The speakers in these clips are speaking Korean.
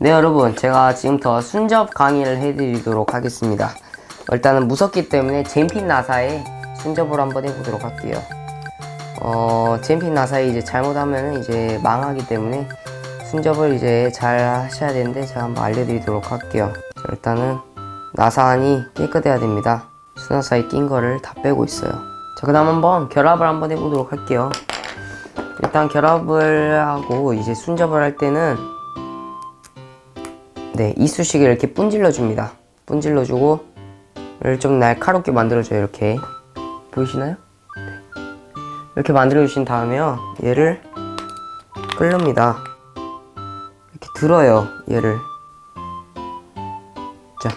네 여러분. 제가 지금부터 순접 강의를 해드리도록 하겠습니다. 일단은 무섭기 때문에 젠핀 나사에 순접을 한번 해보도록 할게요. 어 젠핀 나사에 이제 잘못하면 이제 망하기 때문에 순접을 이제 잘 하셔야 되는데 제가 한번 알려드리도록 할게요. 자, 일단은 나사 안이 깨끗해야 됩니다. 수나사에 낀 거를 다 빼고 있어요. 자 그 다음 한번 결합을 한번 해보도록 할게요. 일단 결합을 하고 이제 순접을 할 때는 네, 이쑤시개를 이렇게 분질러 줍니다. 분질러 주고 좀 날카롭게 만들어 줘요. 이렇게 보이시나요? 네. 이렇게 만들어 주신 다음에요. 얘를 끓습니다. 이렇게 들어요. 얘를 자,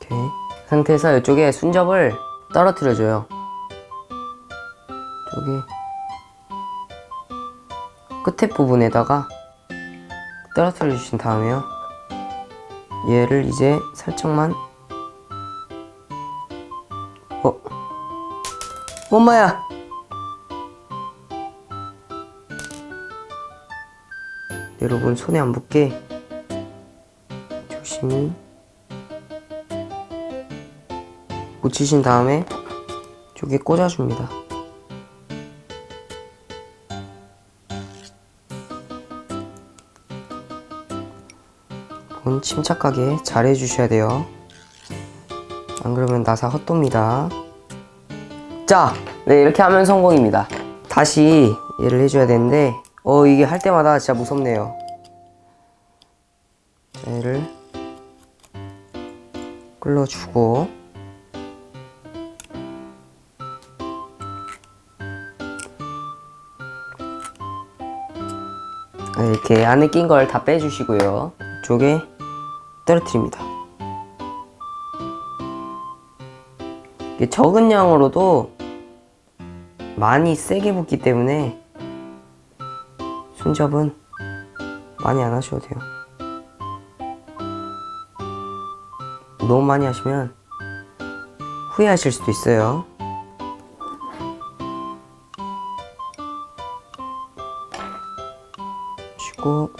이렇게 상태에서 이쪽에 순접을 떨어뜨려 줘요. 저기 끝에 부분에다가 떨어뜨려 주신 다음에요. 얘를 이제 살짝만. 어? 엄마야! 여러분 손에 안 붙게. 조심히. 붙이신 다음에 저기 꽂아줍니다. 본 침착하게 잘 해주셔야 돼요. 안 그러면 나사 헛돕니다. 자, 네, 이렇게 하면 성공입니다. 다시 얘를 해줘야 되는데, 어, 이게 할 때마다 진짜 무섭네요. 자, 얘를 끌어주고, 네, 이렇게 안에 낀 걸 다 빼주시고요. 이쪽에 떨어뜨립니다. 적은 양으로도 많이 세게 붓기 때문에 순접은 많이 안 하셔도 돼요. 너무 많이 하시면 후회하실 수도 있어요. 쉬고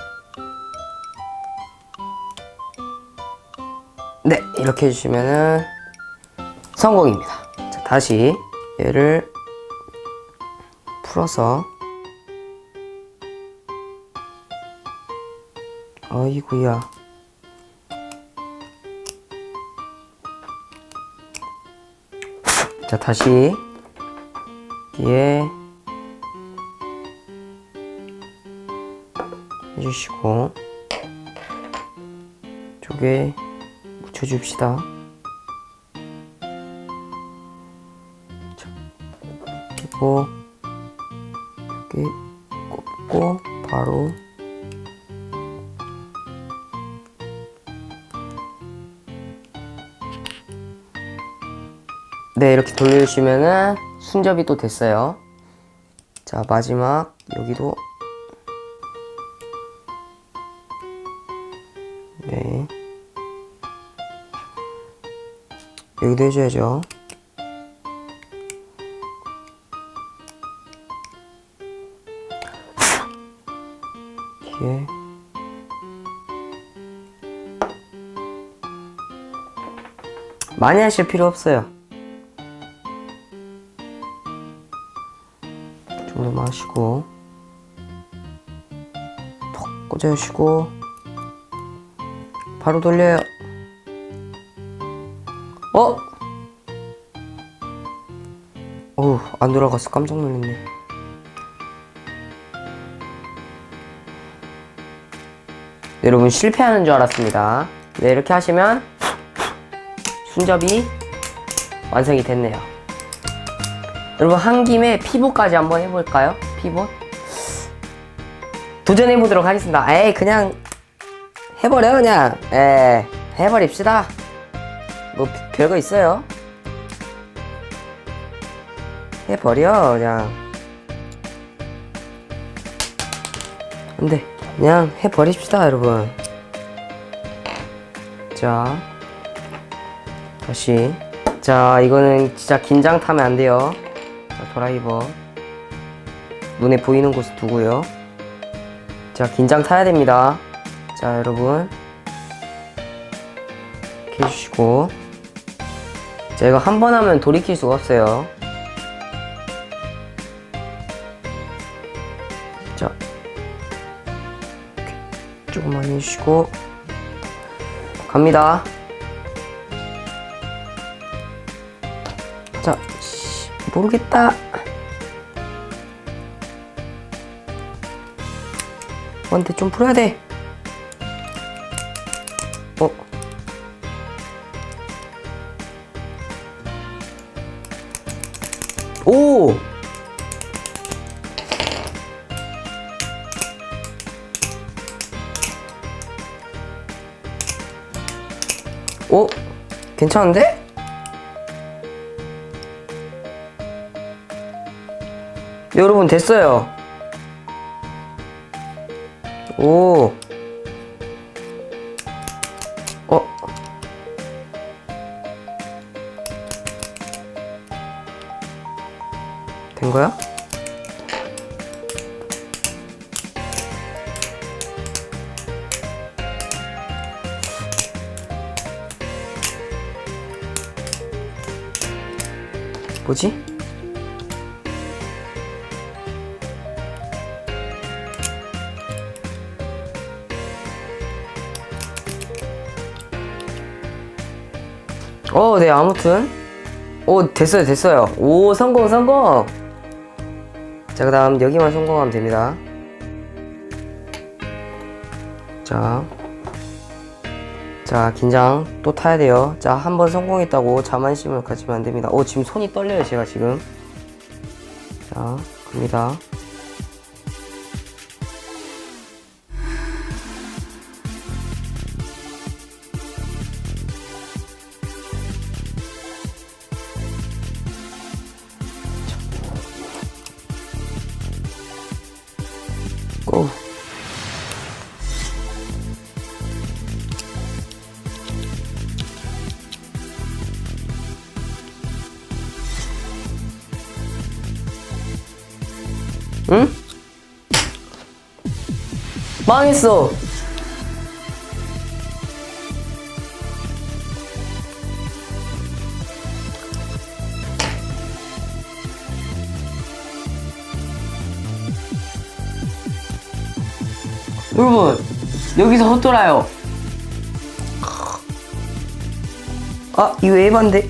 네 이렇게 해주시면은 성공입니다. 자 다시 얘를 풀어서 어이구야. 자 다시 뒤에 해주시고 쪽에 묻혀줍시다. 자, 그리고 이렇게 꼽고 바로 네 이렇게 돌려주시면은 순접이 또 됐어요. 자 마지막 여기도 여기도 해줘야죠. 뒤에. 많이 하실 필요 없어요. 좀더 마시고, 톡 꽂아주시고, 바로 돌려요. 어? 어우, 안 돌아갔어. 깜짝 놀랐네. 네, 여러분, 실패하는 줄 알았습니다. 네, 이렇게 하시면 순접이 완성이 됐네요. 여러분, 한 김에 피봇까지 한번 해볼까요? 피봇? 도전해보도록 하겠습니다. 에이, 그냥 해버려, 그냥. 에 해버립시다. 뭐 별거 있어요? 해버려 그냥. 안돼 그냥 해버립시다 여러분. 자 다시. 자 이거는 진짜 긴장 타면 안 돼요. 자, 드라이버. 눈에 보이는 곳에 두고요. 자 긴장 타야 됩니다. 자, 여러분. 이렇게 해주시고. 자, 이거 한번 하면 돌이킬 수가 없어요. 자. 조금만 해주시고. 갑니다. 자, 씨, 모르겠다. 원대 좀 풀어야 돼. 오! 오? 괜찮은데? 여러분 됐어요. 오. 거야? 뭐지? 어, 네, 아무튼. 오, 됐어요, 됐어요. 오, 성공, 성공! 자, 그 다음, 여기만 성공하면 됩니다. 자. 자, 긴장 또 타야 돼요. 자, 한번 성공했다고 자만심을 가지면 안 됩니다. 오, 지금 손이 떨려요, 제가 지금. 자, 갑니다. 응? 망했어. 여러분, 여기서 헛돌아요. 아, 이거 에반데.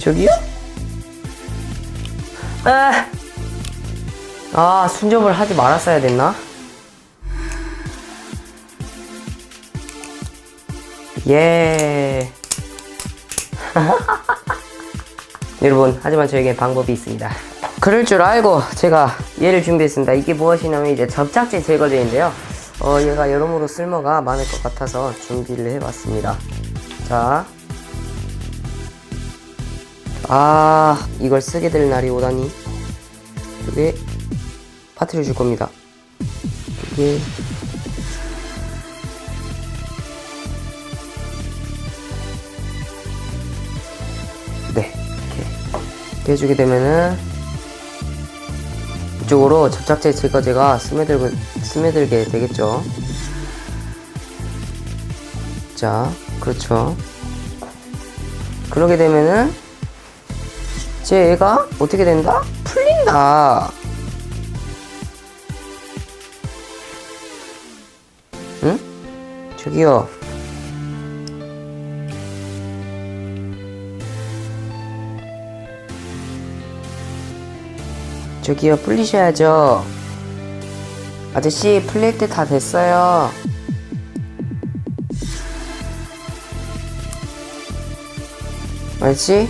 저기요? 아. 아, 순접을 하지 말았어야 됐나? 예. 여러분, 하지만 저에게 방법이 있습니다. 그럴 줄 알고 제가 얘를 준비했습니다. 이게 무엇이냐면 이제 접착제 제거제인데요. 어, 얘가 여러모로 쓸모가 많을 것 같아서 준비를 해봤습니다. 자. 아, 이걸 쓰게 될 날이 오다니. 이게 파트를 줄 겁니다. 이게 네 이렇게 해주게 되면은 이쪽으로 접착제 제거 제가 스며들고 스며들게 되겠죠. 자, 그렇죠. 그러게 되면은 제 애가 어떻게 된다? 풀린다. 저기요. 저기요, 풀리셔야죠. 아저씨, 풀릴 때 다 됐어요. 아저씨?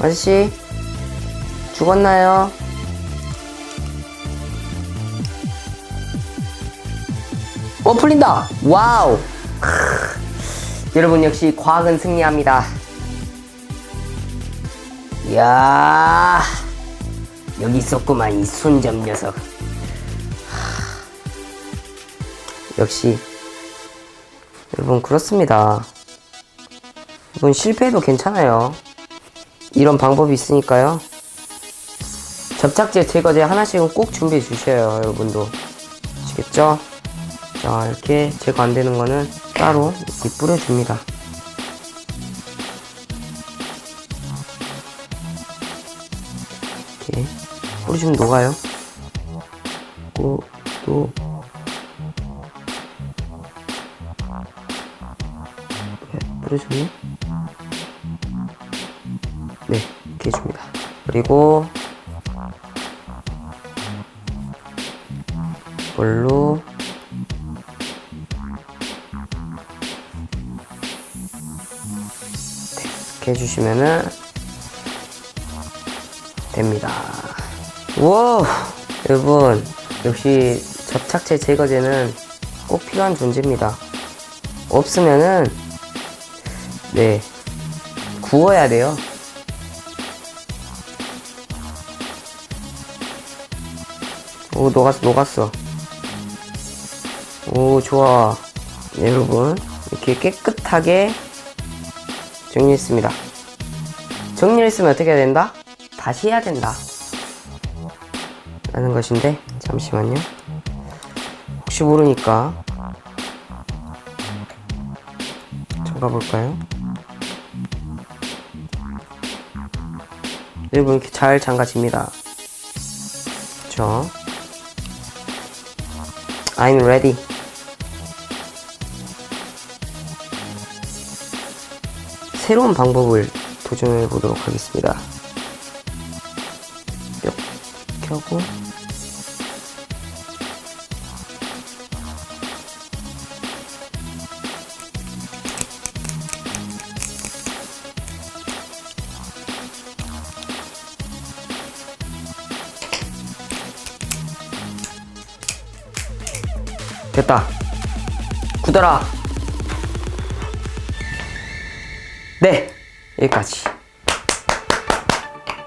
아저씨? 죽었나요? 어 풀린다. 와우. 크. 여러분 역시 과학은 승리합니다. 이야. 여기 있었구만 이 순접 녀석. 하. 역시. 여러분 그렇습니다. 여러분 실패해도 괜찮아요. 이런 방법이 있으니까요. 접착제 제거제 하나씩은 꼭 준비해 주셔요 여러분도. 아시겠죠? 자, 이렇게 제거 안 되는 거는 따로 이렇게 뿌려줍니다. 이렇게 뿌리시면 녹아요. 또, 또. 네, 뿌려주면 네, 이렇게 해줍니다. 그리고 이걸로 이렇게 해주시면은 됩니다. 우와! 여러분, 역시 접착제 제거제는 꼭 필요한 존재입니다. 없으면은, 네, 구워야 돼요. 오, 녹았어, 녹았어. 오, 좋아. 네, 여러분, 이렇게 깨끗하게 정리했습니다. 정리했으면 어떻게 해야 된다? 다시 해야 된다. 라는 것인데, 잠시만요. 혹시 모르니까. 잠가 볼까요? 여러분, 이렇게 잘 잠가집니다. 그쵸? I'm ready. 새로운 방법을 도전해 보도록 하겠습니다. 뿅 켜고 됐다. 굳어라. 네, 여기까지.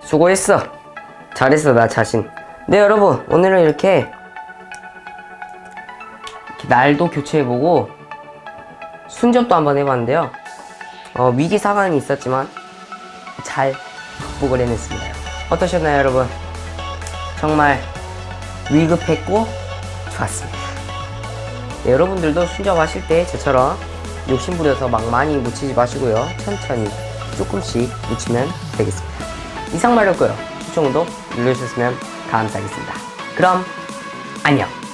수고했어. 잘했어, 나 자신. 네, 여러분, 오늘은 이렇게, 날도 교체해보고, 순접도 한번 해봤는데요. 어, 위기 상황이 있었지만, 잘 극복을 해냈습니다. 어떠셨나요, 여러분? 정말 위급했고, 좋았습니다. 네, 여러분들도 순접하실 때 저처럼 욕심부려서 막 많이 묻히지 마시고요. 천천히 조금씩 묻히면 되겠습니다. 이상 말이었고요. 시청도 눌러주셨으면 감사하겠습니다. 그럼 안녕.